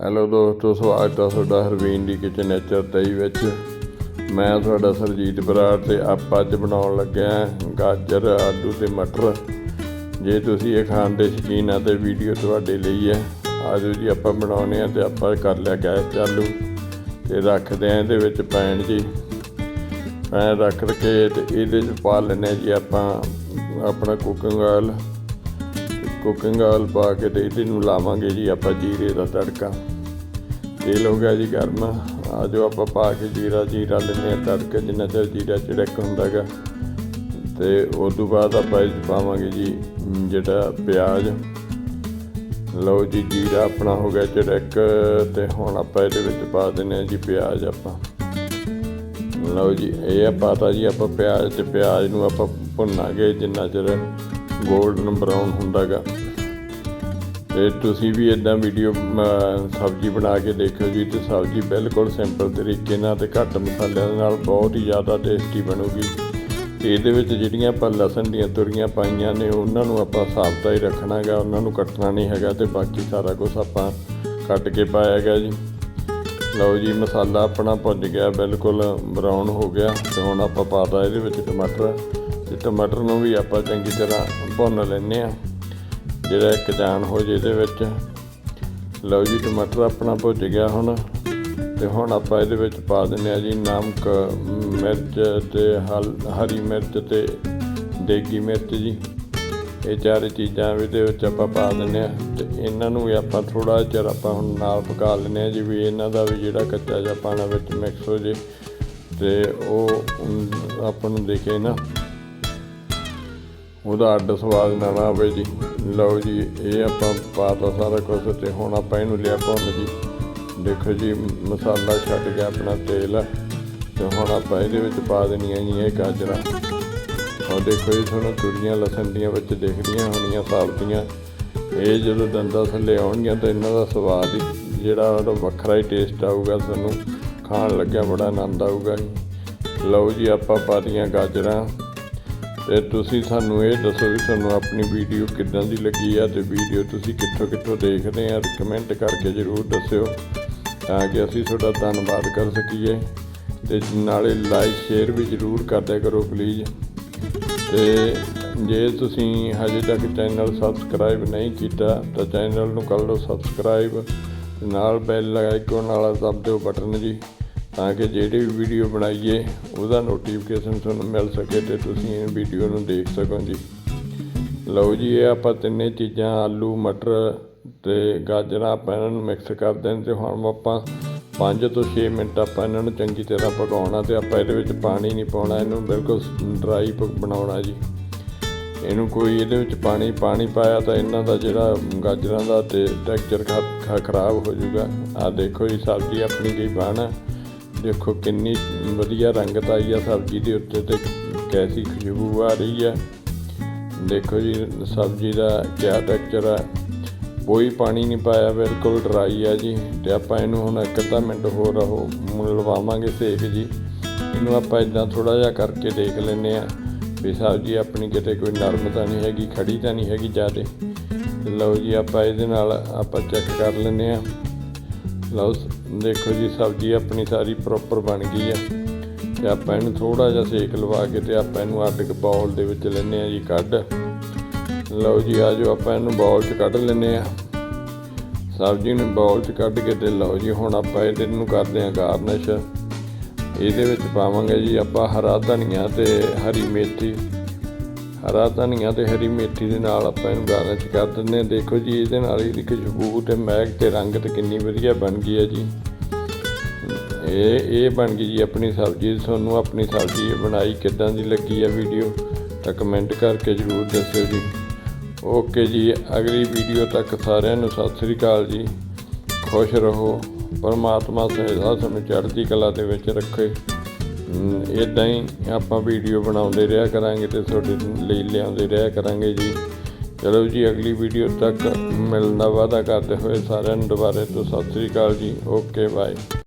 Hello ਦੋਸਤੋ, ਸਵਾਗਤ ਹੈ ਤੁਹਾਡਾ ਹਰਵੀਨ ਦੀ ਕਿਚਨ ਨੇਚਰ 23 ਵਿੱਚ। ਮੈਂ ਤੁਹਾਡਾ ਸਰਜੀਤ ਬਰਾੜ ਤੇ ਆਪਾਂ ਅੱਜ ਬਣਾਉਣ ਲੱਗਿਆ ਗਾਜਰ, ਆਲੂ ਤੇ ਮਟਰ। ਜੇ ਤੁਸੀਂ ਇਹ ਖਾਣ ਦੇ ਸ਼ੌਕੀਨ ਆ ਤੇ ਵੀਡੀਓ ਤੁਹਾਡੇ ਲਈ ਹੈ, ਆਜੋ ਜੀ ਆਪਾਂ ਬਣਾਉਣੇ ਆ ਤੇ ਆਪਾਂ ਕਰ ਲਿਆ ਗੈਸ ਚਾਲੂ ਤੇ ਰੱਖਦੇ ਆ ਇਹਦੇ ਵਿੱਚ ਪੈਣ ਜੀ। ਪੈਣ ਰੱਖ ਕੇ ਤੇ ਇਹਦੇ ਚ ਪਾ ਲੈਨੇ ਜੀ ਆਪਾਂ ਆਪਣਾ ਕੁਕਿੰਗ ਆਇਲ ਕੁਕਿੰਗ ਆਇਲ ਪਾ ਕੇ ਤੇ ਇਹਦੇ ਨੂੰ ਲਾਵਾਂਗੇ ਜੀ ਆਪਾਂ ਜੀਰੇ ਦਾ ਤੜਕਾ। ਤੇਲ ਹੋ ਗਿਆ ਜੀ ਗਰਮ। ਆ ਜੋ ਆਪਾਂ ਪਾ ਕੇ ਜੀਰਾ ਜੀਰਾ ਲੈਨੇ ਆ ਤੜਕਾ ਜਿੰਨਾ ਚਿਰ ਜੀਰਾ ਚੜਕ ਹੁੰਦਾਗਾ। ਤੇ ਉਸ ਤੋਂ ਬਾਅਦ ਆਪਾਂ ਇਹ 'ਚ ਪਾਵਾਂਗੇ ਜੀ ਜਿਹੜਾ ਪਿਆਜ਼। ਲਓ ਜੀ, ਜੀਰਾ ਆਪਣਾ ਹੋ ਗਿਆ ਚੜਕ ਤੇ ਹੁਣ ਆਪਾਂ ਇਹਦੇ ਵਿੱਚ ਪਾ ਦਿੰਨੇ ਆ ਜੀ ਪਿਆਜ਼ ਆਪਾਂ। ਲਓ ਜੀ, ਇਹ ਆ ਪਾਤਾ ਜੀ ਆਪਾਂ ਪਿਆਜ਼ ਤੇ ਪਿਆਜ਼ ਨੂੰ ਆਪਾਂ ਭੁੰਨਾਂਗੇ ਜਿੰਨਾ ਚਿਰ ਗੋਲਡਨ ਬਰਾਊਨ ਹੁੰਦਾਗਾ ਤੇ ਤੁਸੀਂ ਵੀ ਇਦਾਂ ਵੀਡੀਓ ਸਬਜ਼ੀ ਬਣਾ ਕੇ ਦੇਖਿਓ ਜੀ ਤੇ ਸਬਜ਼ੀ ਬਿਲਕੁਲ ਸਿੰਪਲ ਤਰੀਕੇ ਨਾਲ ਤੇ ਘੱਟ ਮਸਾਲਿਆਂ ਦੇ ਨਾਲ ਬਹੁਤ ਹੀ ਜ਼ਿਆਦਾ ਟੇਸਟੀ ਬਣੂਗੀ। ਤੇ ਇਹਦੇ ਵਿੱਚ ਜਿਹੜੀਆਂ ਆਪਾਂ ਲਸਣ ਦੀਆਂ ਤੁਰੀਆਂ ਪਾਈਆਂ ਨੇ, ਉਹਨਾਂ ਨੂੰ ਆਪਾਂ ਸਾਬਤਾ ਹੀ ਰੱਖਣਾ ਹੈਗਾ ਉਹਨਾਂ ਨੂੰ ਕੱਟਣਾ ਨਹੀਂ ਹੈਗਾ ਤੇ ਬਾਕੀ ਸਾਰਾ ਕੁਝ ਆਪਾਂ ਕੱਟ ਕੇ ਪਾਇਆ ਗਿਆ ਜੀ। ਲਓ ਜੀ, ਮਸਾਲਾ ਆਪਣਾ ਭੁੱਜ ਗਿਆ, ਬਿਲਕੁਲ ਬਰਾਊਨ ਹੋ ਗਿਆ ਤੇ ਹੁਣ ਆਪਾਂ ਪਾਤਾ ਇਹਦੇ ਵਿੱਚ ਟਮਾਟਰ। ਤੇ ਟਮਾਟਰ ਨੂੰ ਵੀ ਆਪਾਂ ਚੰਗੀ ਤਰ੍ਹਾਂ ਭੁੰਨ ਲੈਨੇ ਆ ਜਿਹੜਾ ਇੱਕ ਜਾਨ ਹੋ ਜੇ ਇਹਦੇ ਵਿੱਚ। ਲਓ ਜੀ, ਟਮਾਟਰ ਆਪਣਾ ਭੁੱਜ ਗਿਆ ਹੁਣ। ਤੇ ਹੁਣ ਆਪਾਂ ਇਹਦੇ ਵਿੱਚ ਪਾ ਦਿੰਨੇ ਆ ਜੀ ਨਮਕ, ਮਿਰਚ ਤੇ ਹਲ, ਹਰੀ ਮਿਰਚ ਤੇ ਦੇਗੀ ਮਿਰਚ ਜੀ। ਇਹ ਚਾਰੇ ਚੀਜ਼ਾਂ ਇਹਦੇ ਵਿੱਚ ਆਪਾਂ ਪਾ ਦਿੰਨੇ ਆ ਤੇ ਇਹਨਾਂ ਨੂੰ ਵੀ ਆਪਾਂ ਥੋੜਾ ਚਿਰ ਆਪਾਂ ਹੁਣ ਨਾਲ ਪਕਾ ਲੈਂਦੇ ਆ ਜੀ ਵੀ ਇਹਨਾਂ ਦਾ ਵੀ ਜਿਹੜਾ ਕੱਚਾ ਜਿਹਾ ਪਾਣਾ ਵਿੱਚ ਮਿਕਸ ਹੋ ਜੇ ਤੇ ਉਹ ਆਪਾਂ ਨੂੰ ਦੇਖੇ ਨਾ ਉਹਦਾ ਅੱਡ ਸਵਾਦ ਨਾ ਨਾ ਆਵੇ ਜੀ। ਲਓ ਜੀ, ਇਹ ਆਪਾਂ ਪਾਤਾ ਸਾਰਾ ਕੁਝ ਤੇ ਹੁਣ ਆਪਾਂ ਇਹਨੂੰ ਲਿਆ ਭੁੰਨ ਜੀ। ਦੇਖੋ ਜੀ, ਮਸਾਲਾ ਛੱਡ ਗਿਆ ਆਪਣਾ ਤੇਲ। ਤੇ ਹੁਣ ਆਪਾਂ ਇਹਦੇ ਵਿੱਚ ਪਾ ਦੇਣੀਆਂ ਜੀ ਇਹ ਗਾਜਰਾਂ। ਔਰ ਦੇਖੋ ਜੀ, ਤੁਹਾਨੂੰ ਤੁਰੀਆਂ ਲਸਣ ਦੀਆਂ ਵਿੱਚ ਦਿਖਦੀਆਂ ਹੋਣੀਆਂ ਸਾਬਤੀਆਂ ਇਹ ਜਦੋਂ ਦੰਦਾਂ ਥੱਲੇ ਆਉਣਗੀਆਂ ਤਾਂ ਇਹਨਾਂ ਦਾ ਸਵਾਦ ਹੀ ਜਿਹੜਾ ਉਹਦਾ ਵੱਖਰਾ ਹੀ ਟੇਸਟ ਆਊਗਾ ਤੁਹਾਨੂੰ। ਖਾਣ ਲੱਗਿਆ ਬੜਾ ਆਨੰਦ ਆਊਗਾ ਜੀ। ਲਓ ਜੀ, ਆਪਾਂ ਪਾ ਦੀਆਂ ਗਾਜਰਾਂ। ਤੇ ਤੁਸੀਂ ਸਾਨੂੰ ਇਹ ਦੱਸੋ ਵੀ ਤੁਹਾਨੂੰ ਆਪਣੀ ਵੀਡੀਓ ਕਿੱਦਾਂ ਦੀ ਲੱਗੀ ਆ ਤੇ ਵੀਡੀਓ ਤੁਸੀਂ ਕਿੱਥੋਂ ਕਿੱਥੋਂ ਦੇਖਦੇ ਆ ਕਮੈਂਟ ਕਰਕੇ ਜ਼ਰੂਰ ਦੱਸਿਓ ਤਾਂ ਕਿ ਅਸੀਂ ਤੁਹਾਡਾ ਧੰਨਵਾਦ ਕਰ ਸਕੀਏ। ਤੇ ਨਾਲੇ ਲਾਈਕ ਸ਼ੇਅਰ ਵੀ ਜ਼ਰੂਰ ਕਰਦਿਆ ਕਰੋ ਪਲੀਜ਼ ਤੇ ਜੇ ਤੁਸੀਂ ਹਜੇ ਤੱਕ ਚੈਨਲ ਸਬਸਕ੍ਰਾਈਬ ਨਹੀਂ ਕੀਤਾ, ਤਾਂ ਚੈਨਲ ਨੂੰ ਕਰ ਲਓ ਸਬਸਕ੍ਰਾਈਬ ਨਾਲ ਬੈਲ ਆਈਕਨ ਵਾਲਾ ਦਬ ਦਿਓ ਬਟਨ ਜੀ। ਤਾਂ ਕਿ ਜਿਹੜੀ ਵੀ ਵੀਡੀਓ ਬਣਾਈਏ, ਉਹਦਾ ਨੋਟੀਫਿਕੇਸ਼ਨ ਤੁਹਾਨੂੰ ਮਿਲ ਸਕੇ ਤੇ ਤੁਸੀਂ ਇਹ ਵੀਡੀਓ ਨੂੰ ਦੇਖ ਸਕੋ ਜੀ। ਲਓ ਜੀ, ਇਹ ਆਪਾਂ ਤਿੰਨੇ ਚੀਜ਼ਾਂ, ਆਲੂ, ਮਟਰ ਤੇ ਗਾਜਰਾਂ ਆਪਾਂ ਇਹਨਾਂ ਨੂੰ ਮਿਕਸ ਕਰ ਦੇਣ ਤੇ ਹੁਣ ਆਪਾਂ 5 ਤੋਂ 6 ਮਿੰਟ ਆਪਾਂ ਇਹਨਾਂ ਨੂੰ ਚੰਗੀ ਤਰ੍ਹਾਂ ਪਕਾਉਣਾ ਤੇ ਆਪਾਂ ਇਹਦੇ ਵਿੱਚ ਪਾਣੀ ਨਹੀਂ ਪਾਉਣਾ, ਇਹਨੂੰ ਬਿਲਕੁਲ ਡਰਾਈ ਬਣਾਉਣਾ ਜੀ। ਇਹਨੂੰ ਕੋਈ ਇਹਦੇ ਵਿੱਚ ਪਾਣੀ ਪਾਣੀ ਪਾਇਆ ਤਾਂ ਇਹਨਾਂ ਦਾ ਜਿਹੜਾ ਗਾਜਰਾਂ ਦਾ ਤੇ ਟੈਕਸਚਰ ਖਰਾਬ ਹੋ ਜਾਊਗਾ। ਆ ਦੇਖੋ ਜੀ, ਸਬਜ਼ੀ ਆਪਣੀ ਗਈ ਬਣ ਦੇਖੋ ਕਿੰਨੀ ਵਧੀਆ ਰੰਗਤ ਆਈ ਆ ਸਬਜ਼ੀ ਦੇ ਉੱਤੇ ਤੇ ਕੈਸੀ ਖੁਸ਼ਬੂ ਆ ਰਹੀ ਆ। ਦੇਖੋ ਜੀ, ਸਬਜ਼ੀ ਦਾ ਕਿਆ ਟੈਕਸਚਰ ਆ। ਕੋਈ ਪਾਣੀ ਨਹੀਂ ਪਾਇਆ, ਬਿਲਕੁਲ ਡਰਾਈ ਆ ਜੀ। ਤੇ ਆਪਾਂ ਇਹਨੂੰ ਹੁਣ ਇੱਕ ਅੱਧਾ ਮਿੰਟ ਹੋਰ ਉਹ ਲਵਾਵਾਂਗੇ ਸੇਕ ਜੀ। ਇਹਨੂੰ ਆਪਾਂ ਇਦਾਂ ਥੋੜਾ ਜਿਹਾ ਕਰਕੇ ਦੇਖ ਲੈਨੇ ਆ ਵੀ ਸਬਜ਼ੀ ਆਪਣੀ ਕਿਤੇ ਕੋਈ ਨਰਮ ਤਾਂ ਨਹੀਂ ਹੈਗੀ, ਖੜੀ ਤਾਂ ਨਹੀਂ ਹੈਗੀ ਜ਼ਿਆਦੇ। ਲਓ ਜੀ, ਆਪਾਂ ਇਹਦੇ ਨਾਲ ਆਪਾਂ ਚੈੱਕ ਕਰ ਲੈਨੇ ਆ। ਲਓ ਦੇਖੋ ਜੀ, ਸਬਜ਼ੀ ਆਪਣੀ ਸਾਰੀ ਪ੍ਰੋਪਰ ਬਣ ਗਈ ਆ। ਤੇ ਆਪਾਂ ਇਹਨੂੰ ਥੋੜਾ ਜਿਹਾ ਸੇਕ ਲਵਾ ਕੇ ਤੇ ਆਪਾਂ ਇਹਨੂੰ ਅੱਡ ਕੇ ਬਾਉਲ ਦੇ ਵਿੱਚ ਲੈਨੇ ਆ ਜੀ, ਕੱਢ। ਲਓ ਜੀ, ਆ ਜਾਓ, ਆਪਾਂ ਇਹਨੂੰ ਬਾਉਲ 'ਚ ਕੱਢ ਲੈਨੇ ਆ ਸਬਜ਼ੀ ਨੂੰ ਬਾਉਲ 'ਚ ਕੱਢ ਕੇ ਤੇ ਲਓ ਜੀ, ਹੁਣ ਆਪਾਂ ਇਹਦੇ ਨੂੰ ਕਰਦੇ ਆ ਗਾਰਨਿਸ਼ ਇਹਦੇ ਵਿੱਚ ਪਾਵਾਂਗੇ ਜੀ ਆਪਾਂ ਹਰਾ ਧਨੀਆ ਤੇ ਹਰੀ ਮੇਥੀ ਹਰਾ ਧਨੀਆ ਤੇ ਹਰੀ ਮੇਥੀ ਦੇ ਨਾਲ ਆਪਾਂ ਇਹਨੂੰ ਗਾਰਨਿਸ਼ ਕਰ ਦਿੰਦੇ ਹਾਂ। ਦੇਖੋ ਜੀ, ਇਹਦੇ ਨਾਲ ਇਹਦੀ ਖੁਸ਼ਬੂ ਤੇ ਮਹਿਕ ਤੇ ਰੰਗ ਤੇ ਕਿੰਨੀ ਵਧੀਆ ਬਣ ਗਈ ਹੈ ਜੀ। ਇਹ ਇਹ ਬਣ ਗਈ ਜੀ ਆਪਣੀ ਸਬਜ਼ੀ। ਤੁਹਾਨੂੰ ਆਪਣੀ ਸਬਜ਼ੀ ਬਣਾਈ ਕਿੱਦਾਂ ਦੀ ਲੱਗੀ ਹੈ ਵੀਡੀਓ, ਤਾਂ ਕਮੈਂਟ ਕਰਕੇ ਜ਼ਰੂਰ ਦੱਸਿਓ ਜੀ। ਓਕੇ ਜੀ, ਅਗਲੀ ਵੀਡੀਓ ਤੱਕ ਸਾਰਿਆਂ ਨੂੰ ਸਤਿ ਸ੍ਰੀ ਅਕਾਲ ਜੀ। ਖੁਸ਼ ਰਹੋ। ਪਰਮਾਤਮਾ ਸਹਿਜਾ ਤੁਹਾਨੂੰ ਚੜ੍ਹਦੀ ਕਲਾ ਦੇ ਵਿੱਚ ਰੱਖੇ। ਇਦਾਂ ਹੀ ਆਪਾਂ ਵੀਡੀਓ ਬਣਾਉਂਦੇ ਰਿਹਾ ਕਰਾਂਗੇ ਤੇ ਤੁਹਾਡੇ ਲਈ ਲਿਆਉਂਦੇ ਰਿਹਾ ਕਰਾਂਗੇ ਜੀ। ਚਲੋ ਜੀ, ਅਗਲੀ ਵੀਡੀਓ ਤੱਕ ਮਿਲਣ ਦਾ ਵਾਅਦਾ ਕਰਦੇ ਹੋਏ ਸਾਰਿਆਂ ਨੂੰ ਦੁਬਾਰੇ ਤੋਂ ਸਤਿ ਸ੍ਰੀ ਅਕਾਲ ਜੀ। Okay bye